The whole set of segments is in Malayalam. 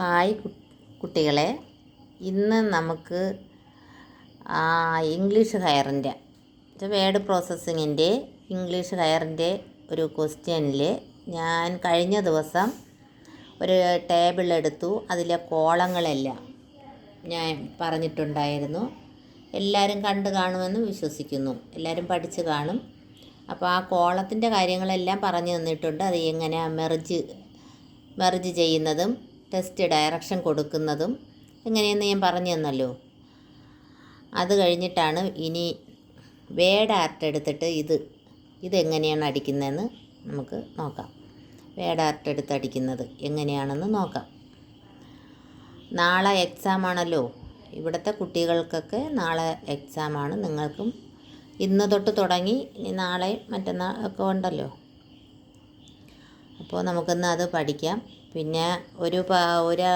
ഹായ് കുട്ടികളെ. ഇന്ന് നമുക്ക് ഇംഗ്ലീഷ് ഹയറിന്റെ വേഡ് പ്രോസസ്സിങ്ങിന്റെ ഇംഗ്ലീഷ് ഹയറിന്റെ ഒരു ക്വസ്റ്റ്യനിൽ ഞാൻ കഴിഞ്ഞ ദിവസം ഒരു ടേബിൾ എടുത്തു. അതിലെ കോളങ്ങളെല്ലാം ഞാൻ പറഞ്ഞിട്ടുണ്ടായിരുന്നു. എല്ലാവരും കണ്ടു കാണുമെന്ന് വിശ്വസിക്കുന്നു. എല്ലാവരും പഠിച്ച് കാണും. അപ്പോൾ ആ കോളത്തിന്റെ കാര്യങ്ങളെല്ലാം പറഞ്ഞു തന്നിട്ടുണ്ട്. അത് എങ്ങനെ മെർജ് മെർജ് ചെയ്യുന്നതും ടെസ്റ്റ് ഡയറക്ഷൻ കൊടുക്കുന്നതും എങ്ങനെയെന്ന് ഞാൻ പറഞ്ഞു തന്നല്ലോ. അത് കഴിഞ്ഞിട്ടാണ് ഇനി വേഡ് ആർട്ട് എടുത്തിട്ട് ഇത് ഇതെങ്ങനെയാണ് അടിക്കുന്നതെന്ന് നമുക്ക് നോക്കാം. വേഡ് ആർട്ട് എടുത്ത് അടിക്കുന്നത് എങ്ങനെയാണെന്ന് നോക്കാം. നാളെ എക്സാം ആണല്ലോ. ഇവിടുത്തെ കുട്ടികൾക്കൊക്കെ നാളെ എക്സാമാണ് നിങ്ങൾക്കും ഇന്ന് തൊട്ട് തുടങ്ങി നാളെ മറ്റന്നാൾ ഒക്കെ ഉണ്ടല്ലോ. അപ്പോൾ നമുക്കിന്ന് അത് പഠിക്കാം. പിന്നെ ഒരു പാ ഒരാ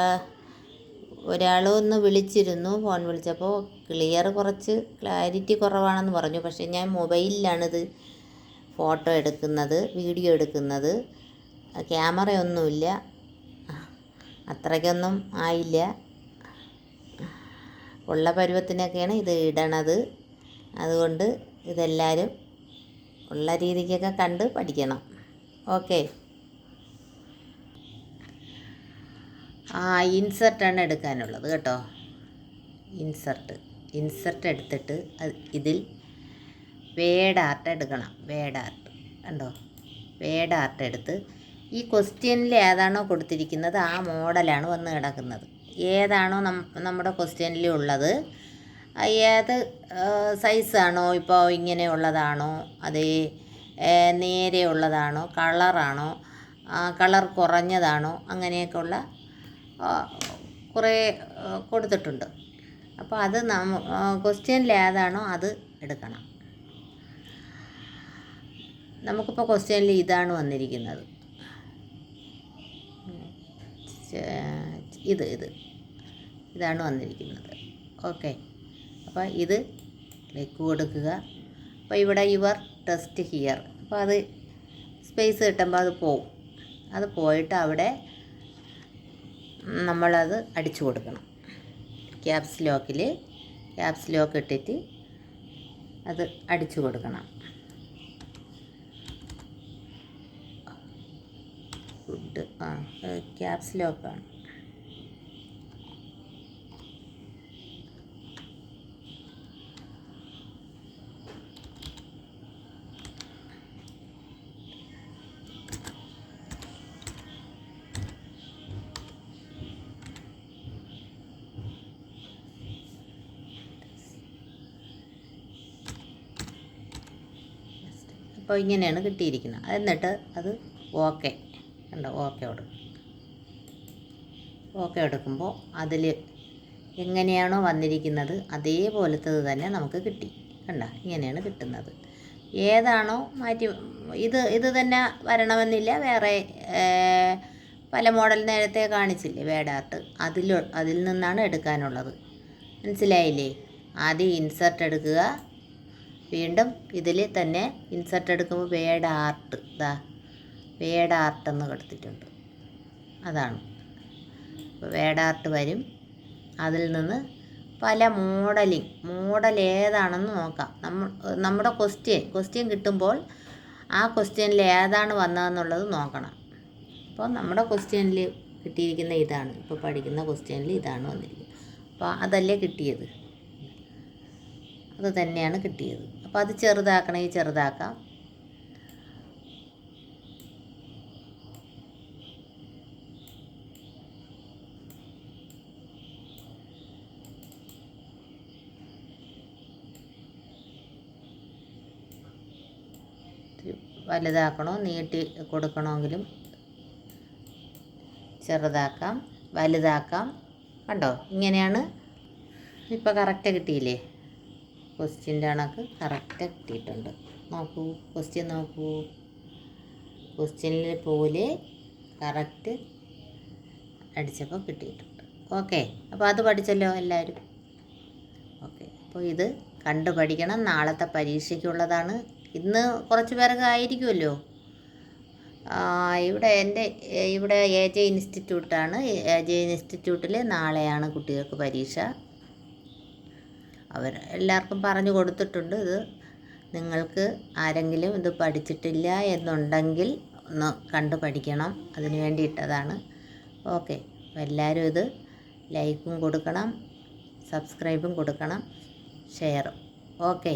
ഒരാൾ ഒന്ന് വിളിച്ചിരുന്നു ഫോൺ വിളിച്ചപ്പോൾ ക്ലിയർ കുറച്ച് ക്ലാരിറ്റി കുറവാണെന്ന് പറഞ്ഞു. പക്ഷേ ഞാൻ മൊബൈലിലാണിത് ഫോട്ടോ എടുക്കുന്നത് വീഡിയോ എടുക്കുന്നത്. ക്യാമറയൊന്നുമില്ല. അത്രയ്ക്കൊന്നും ആയില്ല. ഉള്ള പരുവത്തിനൊക്കെയാണ് ഇത് ഇടണത്. അതുകൊണ്ട് ഇതെല്ലാവരും ഉള്ള രീതിക്കൊക്കെ കണ്ട് പഠിക്കണം. ഓക്കെ. ആ ഇൻസെർട്ടാണ് എടുക്കാനുള്ളത് കേട്ടോ. ഇൻസെർട്ട്. ഇൻസെർട്ട് എടുത്തിട്ട് ഇതിൽ വേഡ് ആർട്ട് എടുക്കണം. Word art. കണ്ടോ? വേഡ് ആർട്ട് എടുത്ത് ഈ ക്വസ്റ്റ്യനിൽ ഏതാണോ കൊടുത്തിരിക്കുന്നത് ആ മോഡലാണ് വന്ന് കിടക്കുന്നത്. ഏതാണോ നമ്മുടെ ക്വസ്റ്റ്യനിൽ ഉള്ളത്. ഏത് സൈസാണോ ഇപ്പോൾ ഇങ്ങനെ ഉള്ളതാണോ അതേ നേരെ ഉള്ളതാണോ കളറാണോ? കളർ കുറഞ്ഞതാണോ? അങ്ങനെയൊക്കെയുള്ള കുറേ കൊടുത്തിട്ടുണ്ട്. അപ്പോൾ അത് നമ്മ ക്വസ്റ്റ്യനിൽ ഏതാണോ അത് എടുക്കണം. നമുക്കിപ്പോൾ ക്വസ്റ്റ്യനിൽ ഇതാണ് വന്നിരിക്കുന്നത്. ഇത് ഇത്. ഇതാണ് വന്നിരിക്കുന്നത്. ഓക്കെ. അപ്പോൾ ഇത് ലൈക്ക് കൊടുക്കുക. അപ്പോൾ ഇവിടെ യുവർ ടെസ്റ്റ് ഹിയർ. അപ്പോൾ അത് സ്പേസ് കിട്ടുമ്പോൾ അത് പോവും. അത് പോയിട്ട് അവിടെ നമ്മളത് അടിച്ചു കൊടുക്കണം. ക്യാപ്സ് ലോക്കിൽ ക്യാപ്സ് ലോക്ക് ഇട്ടിട്ട് അത് അടിച്ചു കൊടുക്കണം. ഫുഡ് ആ ക്യാപ്സ് ലോക്കാണ്. അപ്പോൾ ഇങ്ങനെയാണ് കിട്ടിയിരിക്കുന്നത്. എന്നിട്ട് അത് ഓക്കെ കണ്ടോ? ഓക്കെ കൊടുക്കും ഓക്കെ എടുക്കുമ്പോൾ അതിൽ എങ്ങനെയാണോ വന്നിരിക്കുന്നത് അതേപോലത്തത് തന്നെ നമുക്ക് കിട്ടി. കണ്ട? ഇങ്ങനെയാണ് കിട്ടുന്നത്. ഏതാണോ മാറ്റി ഇത് ഇത് തന്നെ വരണമെന്നില്ല. വേറെ പല മോഡൽ നേരത്തെ കാണിച്ചില്ലേ വേടാർട്ട് അതിൽ അതിൽ നിന്നാണ് എടുക്കാനുള്ളത്. മനസ്സിലായില്ലേ? ആദ്യം ഇൻസർട്ട് എടുക്കുക. വീണ്ടും ഇതിൽ തന്നെ ഇൻസർട്ട് എടുക്കുമ്പോൾ വേഡ് ആർട്ട് ഇതാ വേഡ് ആർട്ട് എന്ന് കൊടുത്തിട്ടുണ്ട്. അതാണ്. വേഡ് ആർട്ട് വരും. അതിൽ നിന്ന് പല മോഡലിങ് മോഡൽ ഏതാണെന്ന് നോക്കാം. നമ്മ നമ്മുടെ ക്വസ്റ്റ്യൻ ക്വസ്റ്റ്യൻ കിട്ടുമ്പോൾ ആ ക്വസ്റ്റ്യനിൽ ഏതാണ് വന്നതെന്നുള്ളത് നോക്കണം. അപ്പോൾ നമ്മുടെ ക്വസ്റ്റ്യനിൽ കിട്ടിയിരിക്കുന്ന ഇതാണ്. ഇപ്പോൾ പഠിക്കുന്ന ക്വസ്റ്റ്യനിൽ ഇതാണ് വന്നിരിക്കുന്നത്. അപ്പോൾ അതല്ലേ കിട്ടിയത്? അത് തന്നെയാണ് കിട്ടിയത്. അപ്പോൾ അത് ചെറുതാക്കണമെങ്കിൽ ചെറുതാക്കാം. വലുതാക്കണോ നീട്ടി കൊടുക്കണമെങ്കിലും ചെറുതാക്കാം വലുതാക്കാം. കണ്ടോ? ഇങ്ങനെയാണ്. ഇപ്പോൾ കറക്റ്റ് കിട്ടിയില്ലേ? ക്വസ്റ്റ്യന്റെ കണക്ക് കറക്റ്റ് കിട്ടിയിട്ടുണ്ട്. നോക്കൂ ക്വസ്റ്റ്യൻ നോക്കൂ. ക്വസ്റ്റ്യനിൽ പോലെ കറക്റ്റ് അടിച്ചപ്പോൾ കിട്ടിയിട്ടുണ്ട്. ഓക്കെ അപ്പോൾ അത് പഠിച്ചല്ലോ എല്ലാവരും? ഓക്കെ അപ്പോൾ ഇത് കണ്ടു പഠിക്കണം. നാളത്തെ പരീക്ഷയ്ക്കുള്ളതാണ്. ഇന്ന് കുറച്ച് പേർക്ക് ആയിരിക്കുമല്ലോ? ഇവിടെ എന്റെ ഇവിടെ എ ജെ ഇൻസ്റ്റിറ്റ്യൂട്ടാണ്. എ ജെ ഇൻസ്റ്റിറ്റ്യൂട്ടിൽ നാളെയാണ് കുട്ടികൾക്ക് പരീക്ഷ. അവർ എല്ലാവർക്കും പറഞ്ഞു കൊടുത്തിട്ടുണ്ട്. ഇത് നിങ്ങൾക്ക് ആരെങ്കിലും ഇത് പഠിച്ചിട്ടില്ല എന്നുണ്ടെങ്കിൽ ഒന്ന് കണ്ടു പഠിക്കണം. അതിന് വേണ്ടിയിട്ടതാണ്. ഓക്കെ. എല്ലാവരും ഇത് ലൈക്കും കൊടുക്കണം സബ്സ്ക്രൈബും കൊടുക്കണം ഷെയറും. ഓക്കെ.